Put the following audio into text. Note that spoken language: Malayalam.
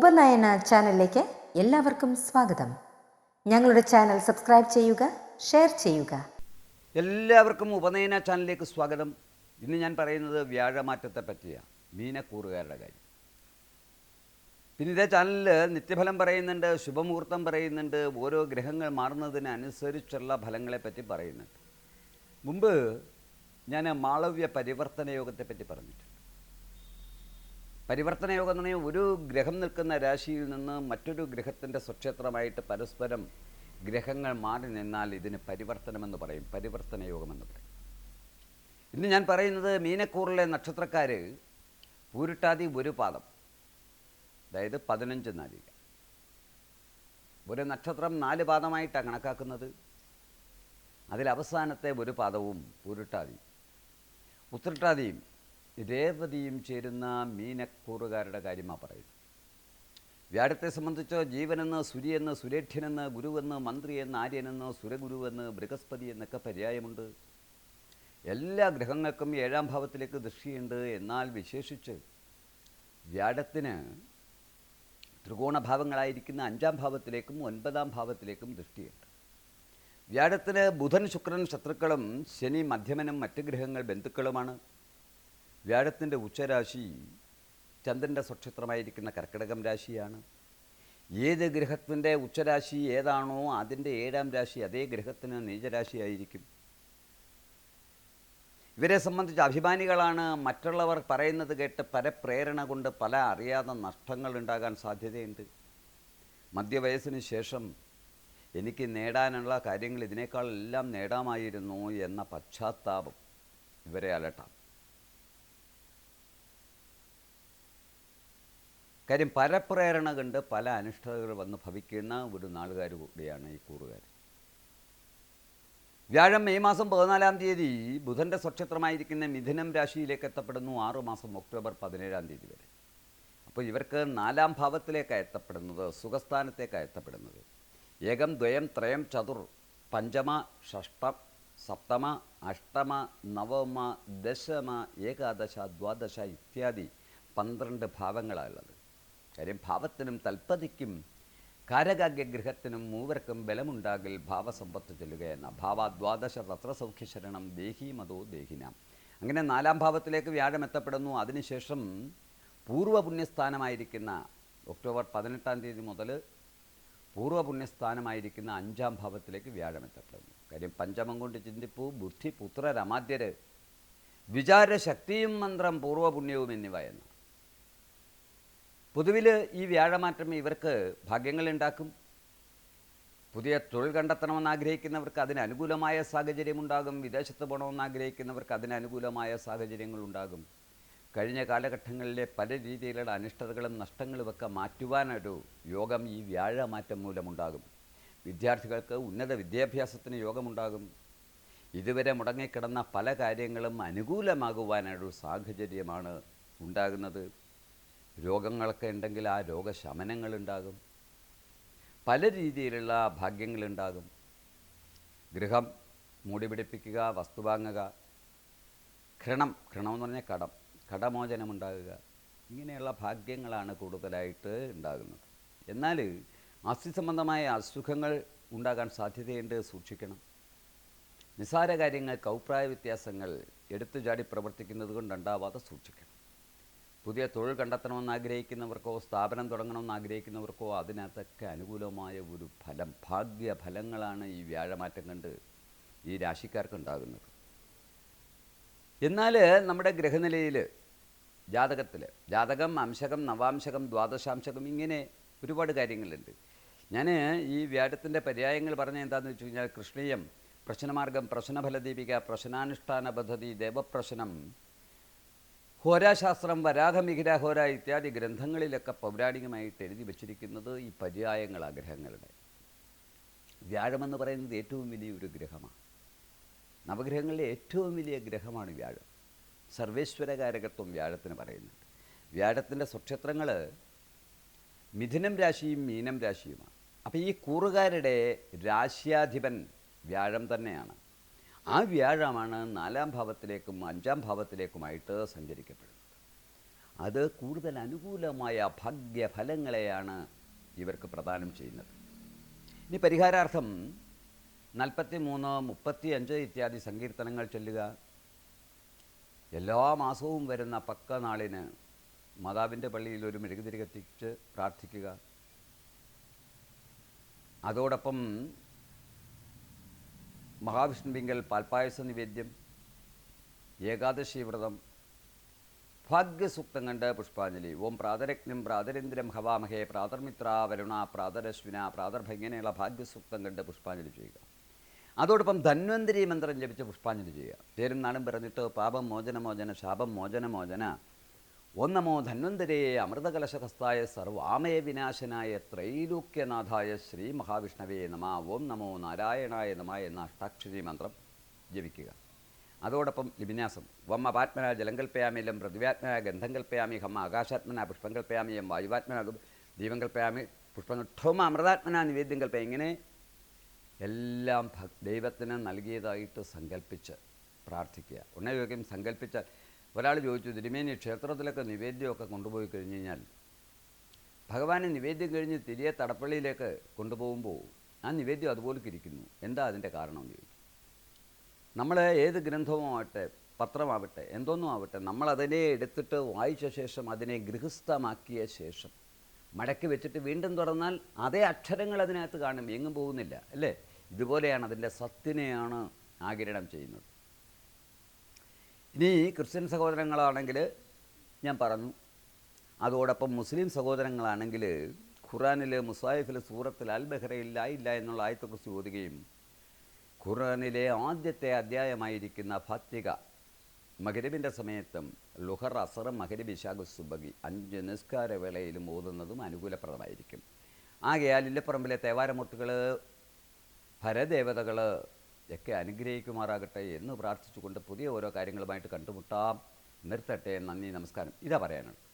ഉപനയന ചാനലിലേക്ക് എല്ലാവർക്കും സ്വാഗതം. ഞങ്ങളുടെ ചാനൽ സബ്സ്ക്രൈബ് ചെയ്യുക ഷെയർ ചെയ്യുക. എല്ലാവർക്കും ഉപനയന ചാനലിലേക്ക് സ്വാഗതം. ഇന്ന് ഞാൻ പറയുന്നത് വ്യാഴമാറ്റത്തെ പറ്റിയാണ് മീനക്കൂറുകാരുടെ കാര്യം. പിന്നെ ഇതേ ചാനലിൽ നിത്യഫലം പറയുന്നുണ്ട് ശുഭമുഹൂർത്തം പറയുന്നുണ്ട് ഓരോ ഗ്രഹങ്ങൾ മാറുന്നതിനനുസരിച്ചുള്ള ഫലങ്ങളെപ്പറ്റി പറയുന്നുണ്ട്. മുമ്പ് ഞാൻ മാളവ്യ പരിവർത്തന യോഗത്തെപ്പറ്റി പറഞ്ഞിട്ടുണ്ട്. പരിവർത്തന യോഗം എന്ന് പറഞ്ഞാൽ ഒരു ഗ്രഹം നിൽക്കുന്ന രാശിയിൽ നിന്ന് മറ്റൊരു ഗ്രഹത്തിന്റെ സ്വക്ഷേത്രമായിട്ട് പരസ്പരം ഗ്രഹങ്ങൾ മാറി നിന്നാൽ ഇതിന് പരിവർത്തനമെന്ന് പറയും പരിവർത്തന യോഗമെന്ന് പറയും. ഇന്ന് ഞാൻ പറയുന്നത് മീനക്കൂറിലെ നക്ഷത്രക്കാർ പൂരിട്ടാതി ഒരു പാദം അതായത് പതിനഞ്ച് നാഴിക. ഒരു നക്ഷത്രം നാല് പാദമായിട്ടാണ് കണക്കാക്കുന്നത്. അതിൽ അവസാനത്തെ ഒരു പാദവും പൂരിട്ടാതി ഉത്രട്ടാതിയും രേവതിയും ചേരുന്ന മീനക്കൂറുകാരുടെ കാര്യമാണ് പറയുന്നത്. വ്യാഴത്തെ സംബന്ധിച്ച് ജീവനെന്ന് സുരിയെന്ന് സുരേഠ്യനെന്ന് ഗുരുവെന്ന് മന്ത്രിയെന്ന് ആര്യനെന്ന് സുരഗുരുവെന്ന് ബൃഹസ്പതി എന്നൊക്കെ പര്യായമുണ്ട്. എല്ലാ ഗ്രഹങ്ങൾക്കും ഏഴാം ഭാവത്തിലേക്ക് ദൃഷ്ടിയുണ്ട്. എന്നാൽ വിശേഷിച്ച് വ്യാഴത്തിന് ത്രികോണഭാവങ്ങളായിരിക്കുന്ന അഞ്ചാം ഭാവത്തിലേക്കും ഒൻപതാം ഭാവത്തിലേക്കും ദൃഷ്ടിയുണ്ട്. വ്യാഴത്തിന് ബുധൻ ശുക്രൻ ശത്രുക്കളും ശനി മധ്യമനും മറ്റ് ഗ്രഹങ്ങൾ ബന്ധുക്കളുമാണ്. വ്യാഴത്തിന്റെ ഉച്ചരാശി ചന്ദ്രന്റെ സ്വക്ഷേത്രമായിരിക്കുന്ന കർക്കിടകം രാശിയാണ്. ഏത് ഗ്രഹത്തിന്റെ ഉച്ചരാശി ഏതാണോ അതിന്റെ ഏഴാം രാശി അതേ ഗ്രഹത്തിന് നീചരാശിയായിരിക്കും. ഇവരെ സംബന്ധിച്ച് അഭിമാനികളാണ്. മറ്റുള്ളവർ പറയുന്നത് കേട്ട് പരപ്രേരണ കൊണ്ട് പല അറിയാതെ നഷ്ടങ്ങൾ ഉണ്ടാകാൻ സാധ്യതയുണ്ട്. മധ്യവയസ്സിന് ശേഷം എനിക്ക് നേടാനുള്ള കാര്യങ്ങൾ ഇതിനേക്കാൾ എല്ലാം നേടാമായിരുന്നു എന്ന പശ്ചാത്താപം ഇവരെ അലട്ടാം. കാര്യം പരപ്രേരണ കണ്ട് പല അനുഷ്ഠകൾ വന്ന് ഭവിക്കുന്ന ഒരു നാളുകാർ കൂടിയാണ് ഈ കൂറുകാർ വ്യാഴം മെയ് മാസം പതിനാലാം തീയതി ബുധന്റെ സ്വക്ഷേത്രമായിരിക്കുന്ന മിഥുനം രാശിയിലേക്ക് എത്തപ്പെടുന്നു. ആറുമാസം ഒക്ടോബർ പതിനേഴാം തീയതി വരെ. അപ്പോൾ ഇവർക്ക് നാലാം ഭാവത്തിലേക്കാണ് എത്തപ്പെടുന്നത് സുഖസ്ഥാനത്തേക്കാണ് എത്തപ്പെടുന്നത്. ഏകം ദ്വയം ത്രയം ചതുർ പഞ്ചമ ഷഷ്ടം സപ്തമ അഷ്ടമ നവമ ദശമ ഏകാദശ ദ്വാദശ ഇത്യാദി പന്ത്രണ്ട് ഭാവങ്ങളാണുള്ളത് കാര്യം ഭാവത്തിനും തൽപ്പതിക്കും കാരകാഗ്യഗ്രഹത്തിനും മൂവർക്കും ബലമുണ്ടാകിൽ ഭാവസമ്പത്ത് ചെല്ലുക എന്ന ഭാവാദ്വാദശ തത്രസൗഖ്യശരണം ദേഹി മതോ ദേഹിനാം. അങ്ങനെ നാലാം ഭാവത്തിലേക്ക് വ്യാഴം എത്തപ്പെടുന്നു. അതിനുശേഷം പൂർവപുണ്യസ്ഥാനമായിരിക്കുന്ന ഒക്ടോബർ പതിനെട്ടാം തീയതി മുതൽ പൂർവപുണ്യസ്ഥാനമായിരിക്കുന്ന അഞ്ചാം ഭാവത്തിലേക്ക് വ്യാഴം എത്തപ്പെടുന്നു. കാര്യം പഞ്ചമം കൊണ്ട് ചിന്തിപ്പു ബുദ്ധി പുത്ര രമാദ്യര് വിചാരശക്തിയും മന്ത്രം പൂർവപുണ്യവും എന്നിവ എന്ന് പൊതുവിൽ ഈ വ്യാഴമാറ്റം ഇവർക്ക് ഭാഗ്യങ്ങളുണ്ടാക്കും. പുതിയ തൊഴിൽ കണ്ടെത്തണമെന്ന് ആഗ്രഹിക്കുന്നവർക്ക് അതിന് അനുകൂലമായ സാഹചര്യമുണ്ടാകും. വിദേശത്ത് പോകണമെന്ന് ആഗ്രഹിക്കുന്നവർക്ക് അതിന് അനുകൂലമായ സാഹചര്യങ്ങളുണ്ടാകും. കഴിഞ്ഞ കാലഘട്ടങ്ങളിലെ പല രീതിയിലുള്ള അനിഷ്ടതകളും നഷ്ടങ്ങളുമൊക്കെ മാറ്റുവാനൊരു യോഗം ഈ വ്യാഴമാറ്റം മൂലമുണ്ടാകും. വിദ്യാർത്ഥികൾക്ക് ഉന്നത വിദ്യാഭ്യാസത്തിന് യോഗമുണ്ടാകും. ഇതുവരെ മുടങ്ങിക്കിടന്ന പല കാര്യങ്ങളും അനുകൂലമാകുവാനൊരു സാഹചര്യമാണ് ഉണ്ടാകുന്നത്. രോഗങ്ങളൊക്കെ ഉണ്ടെങ്കിൽ ആ രോഗശമനങ്ങളുണ്ടാകും. പല രീതിയിലുള്ള ഭാഗ്യങ്ങളുണ്ടാകും. ഗൃഹം മൂടി പിടിപ്പിക്കുക വസ്തു വാങ്ങുക ക്ഷണം ഘൃണം എന്ന് പറഞ്ഞാൽ കടം കടമോചനമുണ്ടാകുക ഇങ്ങനെയുള്ള ഭാഗ്യങ്ങളാണ് കൂടുതലായിട്ട് ഉണ്ടാകുന്നത്. എന്നാൽ അസ്ഥി സംബന്ധമായ അസുഖങ്ങൾ ഉണ്ടാകാൻ സാധ്യതയുണ്ട് സൂക്ഷിക്കണം. നിസാര കാര്യങ്ങൾ കൗപ്രായ വ്യത്യാസങ്ങൾ എടുത്തു ചാടി പ്രവർത്തിക്കുന്നത് കൊണ്ടുണ്ടാവാതെ സൂക്ഷിക്കണം. പുതിയ തൊഴിൽ കണ്ടെത്തണമെന്ന് ആഗ്രഹിക്കുന്നവർക്കോ സ്ഥാപനം തുടങ്ങണമെന്ന് ആഗ്രഹിക്കുന്നവർക്കോ അതിനകത്തൊക്കെ അനുകൂലമായ ഒരു ഫലം ഭാഗ്യ ഫലങ്ങളാണ് ഈ വ്യാഴമാറ്റം കണ്ട് ഈ രാശിക്കാർക്ക് ഉണ്ടാകുന്നത്. എന്നാൽ നമ്മുടെ ഗ്രഹനിലയിൽ ജാതകത്തിൽ ജാതകം അംശകം നവാംശകം ദ്വാദശാംശകം ഇങ്ങനെ ഒരുപാട് കാര്യങ്ങളുണ്ട്. ഞാൻ ഈ വ്യാഴത്തിന്റെ പര്യായങ്ങൾ പറഞ്ഞ എന്താണെന്ന് വെച്ച് കഴിഞ്ഞാൽ കൃഷ്ണീയം പ്രശ്നമാർഗം പ്രശ്നഫലദീപിക പ്രശ്നാനുഷ്ഠാന പദ്ധതി ദേവപ്രശ്നം ഹോരാശാസ്ത്രം വരാഹമിഹിര ഹോര ഇത്യാദി ഗ്രന്ഥങ്ങളിലൊക്കെ പൗരാണികമായിട്ട് എഴുതി വച്ചിരിക്കുന്നത് ഈ പര്യായങ്ങൾ ആഗ്രഹങ്ങളുടെ വ്യാഴമെന്ന് പറയുന്നത് ഏറ്റവും വലിയൊരു ഗ്രഹമാണ്. നവഗ്രഹങ്ങളിലെ ഏറ്റവും വലിയ ഗ്രഹമാണ് വ്യാഴം. സർവേശ്വരകാരകത്വം വ്യാഴത്തിന് പറയുന്നുണ്ട്. വ്യാഴത്തിന്റെ സ്വക്ഷേത്രങ്ങൾ മിഥുനം രാശിയും മീനം രാശിയുമാണ്. അപ്പോൾ ഈ കൂറുകാരുടെ രാശ്യാധിപൻ വ്യാഴം തന്നെയാണ്. ആ വ്യാഴമാണ് നാലാം ഭാവത്തിലേക്കും അഞ്ചാം ഭാവത്തിലേക്കുമായിട്ട് സഞ്ചരിക്കപ്പെടുന്നത്. അത് കൂടുതൽ അനുകൂലമായ ഭാഗ്യഫലങ്ങളെയാണ് ഇവർക്ക് പ്രദാനം ചെയ്യുന്നത്. ഇനി പരിഹാരാർത്ഥം നാൽപ്പത്തി മൂന്ന് മുപ്പത്തി അഞ്ച് ഇത്യാദി സങ്കീർത്തനങ്ങൾ ചൊല്ലുക. എല്ലാ മാസവും വരുന്ന പക്ക നാളിന് മാതാവിന്റെ പള്ളിയിൽ ഒരു മെഴുകുതിരി കത്തിച്ച് പ്രാർത്ഥിക്കുക. അതോടൊപ്പം മഹാവിഷ്ണുവിങ്കൽ പാൽപ്പായസ നിവേദ്യം ഏകാദശി വ്രതം ഭാഗ്യസൂക്തം കണ്ട് പുഷ്പാഞ്ജലി. ഓം പ്രാതരജ്ഞം പ്രാതരേന്ദ്രം ഹവാമഹേ പ്രാതർമിത്ര വരുണ പ്രാതരശ്വിന പ്രാതർഭ ഇങ്ങനെയുള്ള ഭാഗ്യസൂക്തം കണ്ട് പുഷ്പാഞ്ജലി ചെയ്യുക. അതോടൊപ്പം ധന്വന്തരി മന്ത്രം ജപിച്ച് പുഷ്പാഞ്ജലി ചെയ്യുക. പേരും നാടും പറഞ്ഞിട്ട് പാപം മോചന മോചന ശാപം മോചന മോചന. ഓം നമോ ധന്വന്തരേ അമൃതകലശഹസ്തായ സർവാമയ വിനാശനായ ത്രൈലോക്യനാഥായ ശ്രീ മഹാവിഷ്ണവേ നമ. ഓം നമോ നാരായണായ നമ എന്ന അഷ്ടാക്ഷരി മന്ത്രം ജപിക്കുക. അതോടൊപ്പം ലിപിന്യാസം വം അപാത്മന ജലം കൽപ്പയാമി പ്രതിവാത്മന ഗന്ധം കൽപ്പയാമി ഹം ആകാശാത്മന പുഷ്പം കൽപ്പയാമി എം വായുവാത്മന ദീപം കൽപ്പയാമി പുഷ്പം ഠോമ അമൃതാത്മന നിവേദ്യം കൽപ്പയ ഇങ്ങനെ എല്ലാം ദൈവത്തിന് നൽകിയതായിട്ട് സങ്കല്പിച്ച് പ്രാർത്ഥിക്കുക. ഉണ്ണയോഗ്യം സങ്കല്പിച്ചാൽ ഒരാൾ ചോദിച്ചു തിരുമേനി ക്ഷേത്രത്തിലൊക്കെ നിവേദ്യമൊക്കെ കൊണ്ടുപോയി കഴിഞ്ഞ് കഴിഞ്ഞാൽ ഭഗവാനെ നിവേദ്യം കഴിഞ്ഞ് തിരികെ തടപ്പള്ളിയിലേക്ക് കൊണ്ടുപോകുമ്പോൾ ആ നിവേദ്യം അതുപോലെ ഇരിക്കുന്നു. എന്താ അതിന്റെ കാരണം എന്ന് ചോദിക്കും നമ്മൾ ഏത് ഗ്രന്ഥവുമാവട്ടെ പത്രമാവട്ടെ എന്തോന്നും ആവട്ടെ നമ്മളതിനെ എടുത്തിട്ട് വായിച്ച ശേഷം അതിനെ ഗൃഹസ്ഥമാക്കിയ ശേഷം മടക്കി വെച്ചിട്ട് വീണ്ടും തുറന്നാൽ അതേ അക്ഷരങ്ങൾ അതിനകത്ത് കാണും എങ്ങും പോകുന്നില്ല അല്ലേ? ഇതുപോലെയാണ് അതിന്റെ സത്തിനെയാണ് ആകിരണം ചെയ്യുന്നത്. ഇനി ക്രിസ്ത്യൻ സഹോദരങ്ങളാണെങ്കിൽ ഞാൻ പറഞ്ഞു അതോടൊപ്പം മുസ്ലിം സഹോദരങ്ങളാണെങ്കിൽ ഖുറാനിൽ മുസായിഫിൽ സൂറത്തിൽ അൽ ബഹ്റയിൽ ഇല്ല എന്നുള്ള ആയത്തെക്കുറിച്ച് ചോദിക്കുകയും ഖുറാനിലെ ആദ്യത്തെ അധ്യായമായിരിക്കുന്ന ഫാത്തിക മകരബിന്റെ സമയത്തും ലുഹർ അസർ മകരബ് ഇഷാഖ് സുബഗി അഞ്ച് നിസ്കാര വേളയിലും ഓതുന്നതും അനുകൂലപ്രദമായിരിക്കും. ആകയാൽ ഇല്ലപ്പറമ്പിലെ തേവാരമുട്ടുകൾ ഭരദേവതകൾ ഒക്കെ അനുഗ്രഹിക്കുമാറാകട്ടെ എന്ന് പ്രാർത്ഥിച്ചുകൊണ്ട് പുതിയ ഓരോ കാര്യങ്ങളുമായിട്ട് കണ്ടുമുട്ടാം. നിർത്തട്ടെ. നന്ദി നമസ്കാരം. ഇതാ പറയാനുള്ളത്.